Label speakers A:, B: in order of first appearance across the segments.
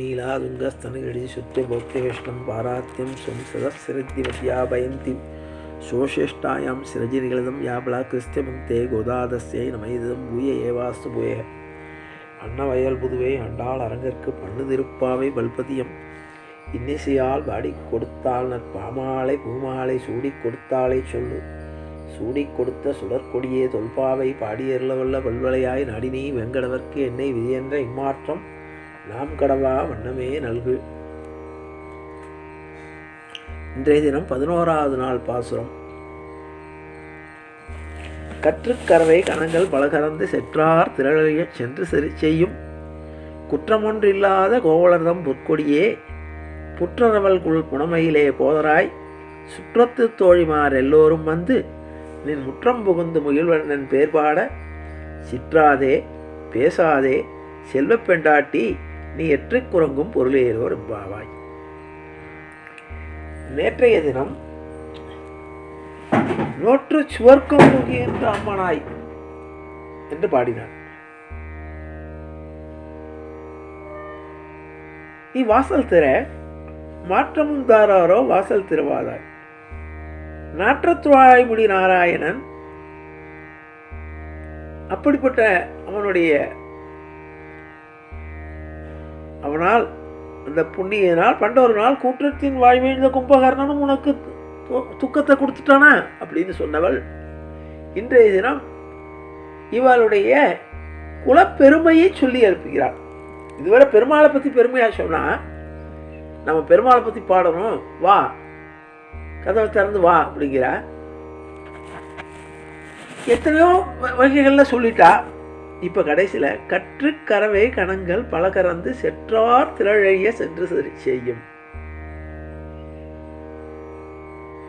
A: நீலாதுங்கஸ்தனகிரி சுத்திய போக்திவேஷ்டம் பாராத்தியம் சும் சதசிரத்திவத்யாபயந்தி சோஷேஷ்டாயாம் சிரஜிநிகழதம் யாபலா கிறிஸ்தியமுக்தே கோதாதஸ்யை நமைதம் பூய ஏவாஸ்து பூய அன்னவயல் புதுவை அண்டாள் அரங்கற்கு பண்ணு திருப்பாவை பல்பதியம் இன்னிசையால் வாடி கொடுத்தாள் நற்பாமாலை பூமாலை சூடிக் கொடுத்தாளை சொல்லு. சூடிக் கொடுத்த சுடற்கொடியே தொல்பாவை பாடியருளவல்ல பல்வலையாய் நடினி வெங்கடவர்க்கு என்னை விதியென்ற இம்மாற்றம். நாம் கடவா வண்ணமே நல்கு. இன்றைய தினம் பதினோராவது நாள் பாசுரம். கற்றுக்கரவை கணங்கள் பலகறந்து செற்றார் திரளிய சென்று சரி செய்யும். குற்றமொன்றில்லாத கோவலர்தம் பொற்கொடியே புற்றரவல்குள் புனமையிலே போதராய். சுற்றத்து தோழிமார் எல்லோரும் வந்து நின் முற்றம் புகுந்து முகில்வண்ணன் பேர்பாட சிற்றாதே பேசாதே செல்வப்பெண்டாட்டி நீ எற்று குரங்கும் பொருளேலோர் பாவாய் நேற்றைய தினம் நோற்று சுவர்க்கம் முகின்ற அம்மனாய் என்று பாடினார் நீ வாசல் திற மாற்றமும் தாராரோ வாசல் திருவாதாய். நாற்றத்துவாய்முடி நாராயணன். அப்படிப்பட்ட அவனுடைய அவனால் அந்த புண்ணியனால் பண்டொரு நாள் கூற்றத்தின் இந்த கும்பகர்ணனும் உனக்கு து- துக்கத்தை கொடுத்துட்டானா அப்படின்னு சொன்னவள். இன்றைய தினம் இவளுடைய குலப்பெருமையை சொல்லி எழுப்புகிறாள் இதுவரை பெருமாளை பற்றி பெருமையாக சொன்னால் நம்ம பெருமாளை பற்றி பாடணும். வா கதவை திறந்து வா அப்படிங்கிறா. எத்தனையோ வ- வகைகளில் சொல்லிட்டா. இப்போ கடைசியில் கற்று கறவை கணங்கள் பல கறந்து செற்றார் திரழைய சென்று செய்யும்.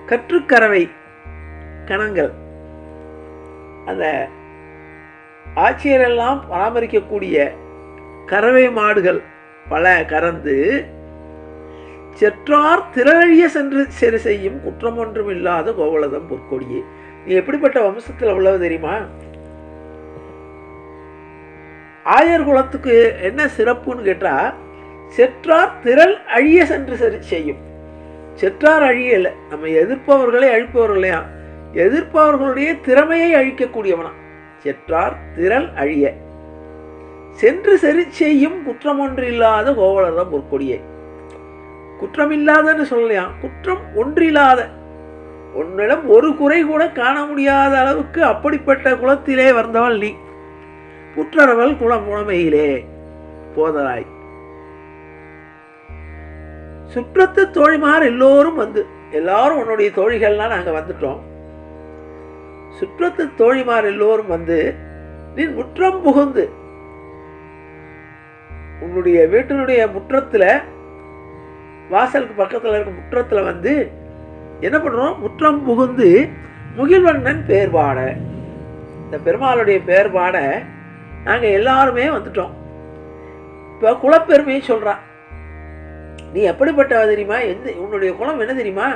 A: கற்றுக்கறவை கணங்கள். அந்த ஆட்சியரெல்லாம் பராமரிக்கக்கூடிய கறவை மாடுகள் பல கறந்து செற்றார் திரழிய சென்று சரி செய்யும் குற்றம் ஒன்றும் இல்லாத கோவலதம் பொற்கொடியே. நீ எப்படிப்பட்ட வம்சத்தில் உள்ளவ தெரியுமா? ஆயர் குலத்துக்கு என்ன சிறப்புன்னு கேட்டால் செற்றார் திரள் அழிய சென்று சரி செய்யும். செற்றார் அழியலை நம்ம எதிர்ப்பவர்களை அழிப்பவர்களையா எதிர்ப்பவர்களுடைய திறமையை அழிக்கக்கூடியவனா. செற்றார் திரள் அழிய. சென்று சரி செய்யும் குற்றம் ஒன்று இல்லாத கோவலர்தான் பொற்கொடியே. குற்றமில்லாதன்னு சொல்லலையாம் குற்றம் ஒன்றில்லாத. உன்னிடம் ஒரு குறை கூட காண முடியாத அளவுக்கு அப்படிப்பட்ட குலத்திலே வந்தவள் நீ. புற்றரவல் குளம் போதலாய். போதராய் சுற்றத்து தோழிமார் எல்லோரும் வந்து எல்லாரும் உன்னுடைய தோழிகள்லாம் நாங்கள் வந்துட்டோம். சுற்றத்து தோழிமார் எல்லோரும் வந்து நீ முற்றம் புகுந்து உன்னுடைய வீட்டினுடைய முற்றத்தில் வாசலுக்கு பக்கத்தில் இருக்க முற்றத்தில் வந்து என்ன பண்ணுறோம் முற்றம் புகுந்து முகில்வண்ணன் பேர் பாட இந்த பெருமாளுடைய பேர் பாட நாங்கள் எல்லாருமே வந்துட்டோம். இப்போ குலப்பெருமையும் சொல்கிறா நீ எப்படிப்பட்டவ தெரியுமா? எந்த உன்னுடைய குலம் என்ன தெரியுமா?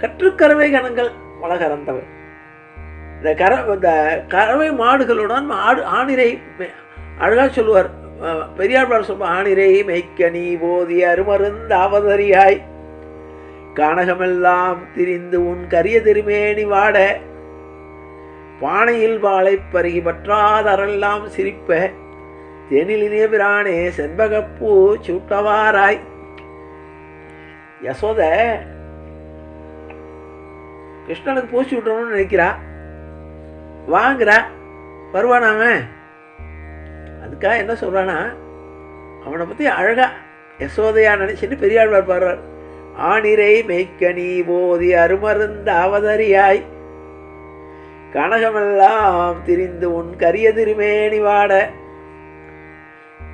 A: கற்றுக்கறவை கணங்கள் வளகறந்தவள் இந்த கர இந்த கறவை மாடுகளுடன் ஆடு ஆணிரை அழகாக சொல்லுவார். பெரியார் பெரியாழ்வார் சொல்லுவார் ஆணிரை மெய்க்கனி போதி அருமருந்த அவதரியாய். கானகமெல்லாம் திரிந்து உன் கரிய திருமேனி வாட. பானையில் வாழை பருகி பற்றாதரெல்லாம் சிரிப்ப. தேனிலினிய பிரானே செண்பகப்பூ சூட்டவாராய். யசோத கிருஷ்ணனுக்கு பூச்சி விட்டணும்னு நினைக்கிறா? வாங்குறா? வருவானா அவன் அதுக்காக என்ன சொல்கிறான்னா அவனை பற்றி அழகா யசோதையா நினைச்சுட்டு பெரியாழ்வார் பாடுறார். ஆணிரை மெய்க்கனி போதி அருமருந்த அவதரியாய். கனகமெல்லாம் திரிந்து உன் கரிய திருமேனி வாட.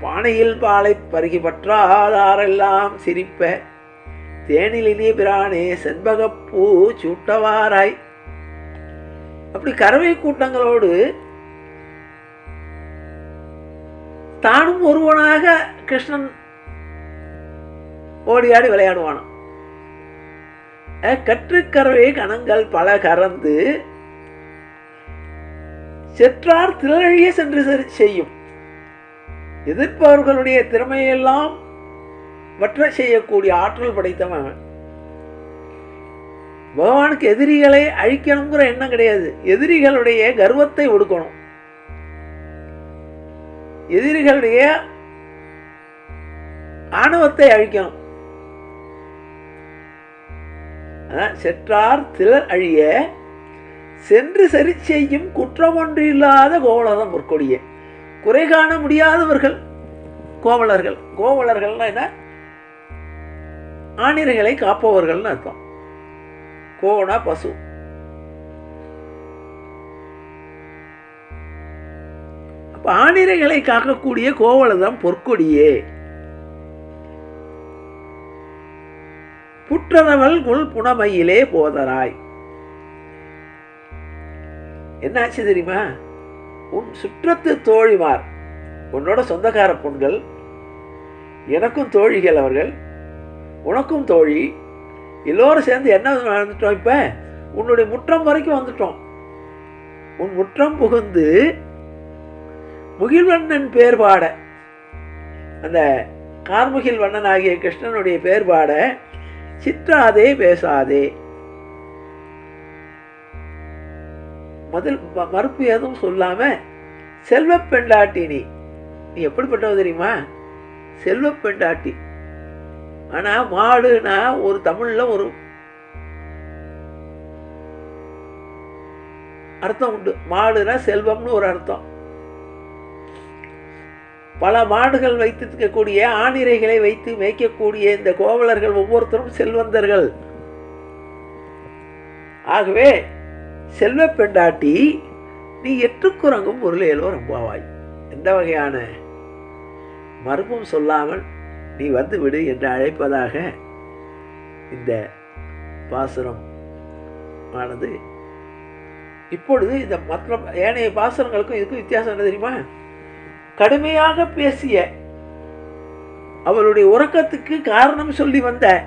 A: பானையில் பாலை பருகி பற்றாதாரெல்லாம் சிரிப்ப. தேனிலினி பிரானே செண்பகப்பூ சூட்டவாராய். அப்படி கறவை கூட்டங்களோடு தானும் ஒருவனாக கிருஷ்ணன் ஓடி ஆடி விளையாடுவானாம். கற்றுக்கறவை கணங்கள் பல கறந்து செற்றார் திரழிய சென்று சரி- செய்யும். எதிர்ப்பவர்களுடைய திறமையெல்லாம் வற்ற செய்யக்கூடிய ஆற்றல் படைத்தவன் அவன். பகவானுக்கு எதிரிகளை அழிக்கணுங்கிற எண்ணம் கிடையாது. எதிரிகளுடைய கர்வத்தை ஒடுக்கணும். எதிரிகளுடைய ஆணவத்தை அழிக்கணும். செற்றார் திரள் அழிய சென்று சரி செய்யும் குற்றம் ஒன்று இல்லாத கோவலதம் பொற்கொடியே குறை காண முடியாதவர்கள் கோவலர்கள். கோவலர்கள்னா என்ன? ஆணிரைகளை காப்பவர்கள்னு அர்த்தம். கோவனா பசு. அப்ப ஆணிரைகளை காக்கக்கூடிய கோவலதம் பொற்கொடியே. புற்றனவள் குள் புனமையிலே போதராய். என்னாச்சு தெரியுமா? உன் சுற்றத்து தோழிமார் உன்னோட சொந்தக்கார பொண்கள் எனக்கும் தோழிகள் அவர்கள் உனக்கும் தோழி எல்லோரும் சேர்ந்து என்ன வந்துட்டோம் இப்போ? உன்னுடைய முற்றம் வரைக்கும் வந்துட்டோம். உன் முற்றம் புகுந்து முகில்வண்ணன் பேர் பாட. அந்த கார்முகில் வண்ணன் ஆகிய கிருஷ்ணனுடைய பேர் பாட பேசாதே. முதல் ம- மறுப்பு எதுவும் சொல்லாம செல்வ பெண்டாட்டி நீ. நீ எப்படிப்பட்டவ தெரியுமா? செல்வ பெண்டாட்டி. ஆனா மாடுனா ஒரு தமிழ்ல ஒரு அர்த்தம் உண்டு. மாடுனா செல்வம்னு ஒரு அர்த்தம். பல மாடுகள் வைத்திருக்கக்கூடிய ஆணிரைகளை வைத்து மேய்க்கக்கூடிய இந்த கோவலர்கள் ஒவ்வொருத்தரும் செல்வந்தர்கள். ஆகவே செல்வ பெண்டாட்டி நீ எட்டுக்குறங்கும் பொருளேலோ ரொம்பவாய். எந்த வகையான? மர்மம் சொல்லாமல் நீ வந்து விடு என்று அழைப்பதாக இந்த பாசுரம் ஆனது. இப்பொழுது இந்த மற்ற ஏனைய பாசுரங்களுக்கும் இதுக்கும் வித்தியாசம் என்ன தெரியுமா? கடுமையாக பேசிய அவளுடைய உறக்கத்துக்கு காரணம் சொல்லி வந்த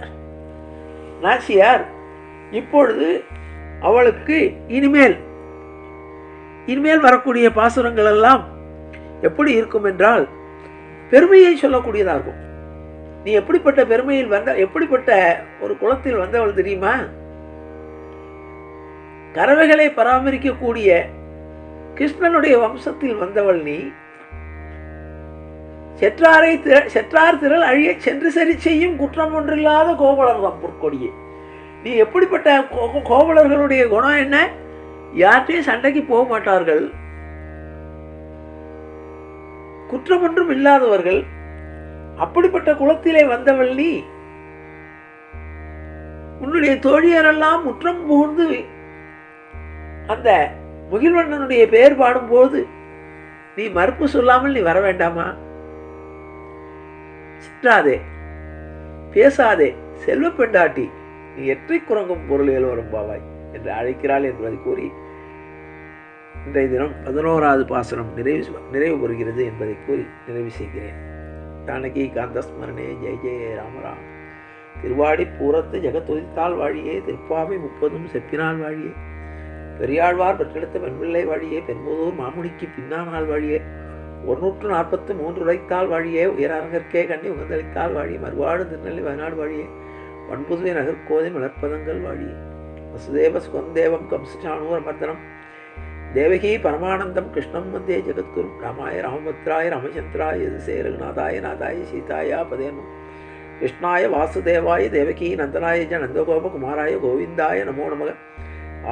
A: நாச்சியார் இப்பொழுது அவளுக்கு இனிமேல் இனிமேல் வரக்கூடிய பாசுரங்கள் எல்லாம் எப்படி இருக்கும் என்றால் பெருமையை சொல்லக்கூடியதாக இருக்கும் நீ எப்படிப்பட்ட பெருமையில் வந்த எப்படிப்பட்ட ஒரு குலத்தில் வந்தவள் தெரியுமா? கறவைகளை பராமரிக்கக்கூடிய கிருஷ்ணனுடைய வம்சத்தில் வந்தவள் நீ. செற்றாரை செற்றார் திரள் அழிய சென்று சரி செய்யும் குற்றம் ஒன்றில்லாத கோவலர்தம் பொற்கொடியே. நீ எப்படிப்பட்ட கோ- கோவலர்களுடைய குணம் என்ன? யார்கிட்டையும் சண்டைக்கு போக மாட்டார்கள். குற்றம் ஒன்றும் இல்லாதவர்கள். அப்படிப்பட்ட குலத்திலே வந்தவள் நீ. உன்னுடைய தோழியரெல்லாம் முற்றம் புகுந்து அந்த முகில்வண்ணனுடைய பெயர் பாடும்போது நீ மறுப்பு சொல்லாமல் நீ வர வேண்டாமா? சிற்றாதே பேசாதே செல்வ பெண்டாட்டி. நீ எற்றி குரங்கும் பொருள் வரும் பாவாய் என்று அழைக்கிறாள் என்பதை கூறி இன்றைய தினம் பதினோராவது பாசனம் நிறைவு நிறைவு பெறுகிறது என்பதை கூறி நிறைவு செய்கிறேன். ஜானகி காந்தஸ்மரணே ஜெய ஜெய ராமராம் திருவாடி பூரத்து ஜெகத்துதித்தால் வாழியே திருப்பாவை முப்பதும் செப்பினால் வாழியே. பெரியாழ்வார் பெற்றெடுத்த பெண்பிள்ளை வாழியே பெண்முதூர் மாமுனிக்கு பின்னானால் வாழியே. ஒரு நூற்று நாற்பத்து மூன்று உழைத்தால் வாழியே உயரங்கற்கே கண்ணி உகந்தளித்தால் வாழியே மறுவாடு திருநெல்லி வயநாடு வாழியே. வன்புதுவை நகர்கோதை மலர்ப்பதங்கள் வாழி. வசுதேவ சுகந்தேவம் கம்சானூரமர்தனம் தேவகி பரமானந்தம் கிருஷ்ணம் வந்தே ஜெகத்குரு. ராமாய ராமபத்ராய ராமச்சந்திராய யதுசே ரகுநாதாய நாதாய சீதாயா பதேனம் கிருஷ்ணாய வாசுதேவாய தேவகி நந்தனாய ஜ நந்தகோபகுமாராய கோவிந்தாய நமோ நமக.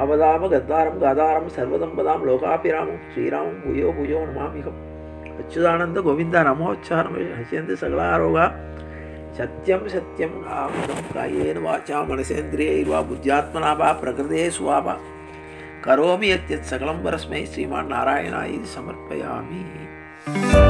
A: ஆபதாம கத்தாரம் காதாரம் சர்வதம்பதாம் லோகாபிராமம் ஸ்ரீராமம் பூயோ பூயோ நமாமிகம். அச்சுதானந்த கோவிந்தா நமோச்சாரம் சேர்ந்து சகலாரோகா. सत्यं सत्यं नामृतं कायेन वाचा मनसेन्द्रियैर्वा बुद्ध्यात्मना वा प्रकृते सुवा वा। करोमि यत् सकलं परस्मै श्रीमान् नारायणाय समर्पयामि।